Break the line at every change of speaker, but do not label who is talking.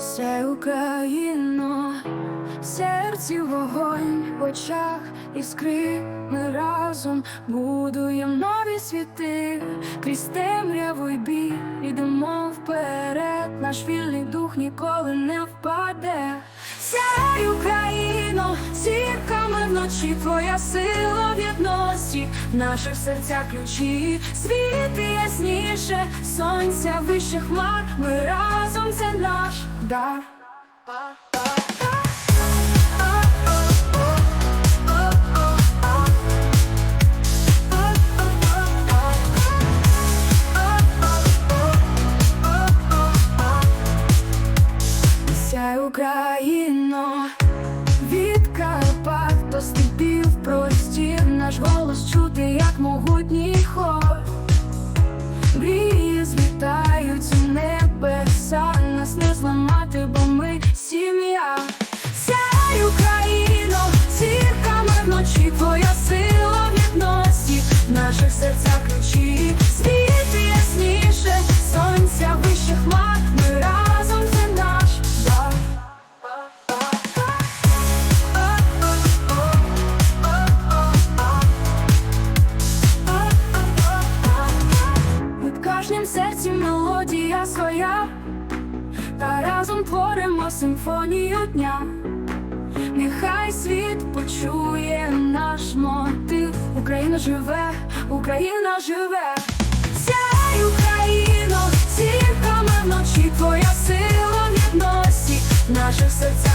Все Україно, в серці вогонь в очах іскри. Ми разом будуємо нові світи, крізь темряву й біль ідемо вперед. Наш вільний дух ніколи не впаде. Сяй, Україно, зірками вночі твоя сила в єдності, в наших серцях ключі, світи ясніше, сонця вище хмар, ми разом це наш Сяй, Україно, від Карпат до степів простір, наш голос чути, як могутній своя, та разом творимо симфонію дня. Нехай світ почує наш мотив. Україна живе, Україна живе. Сяй, Україно, зірками вночі твоя сила в носі наших ключі,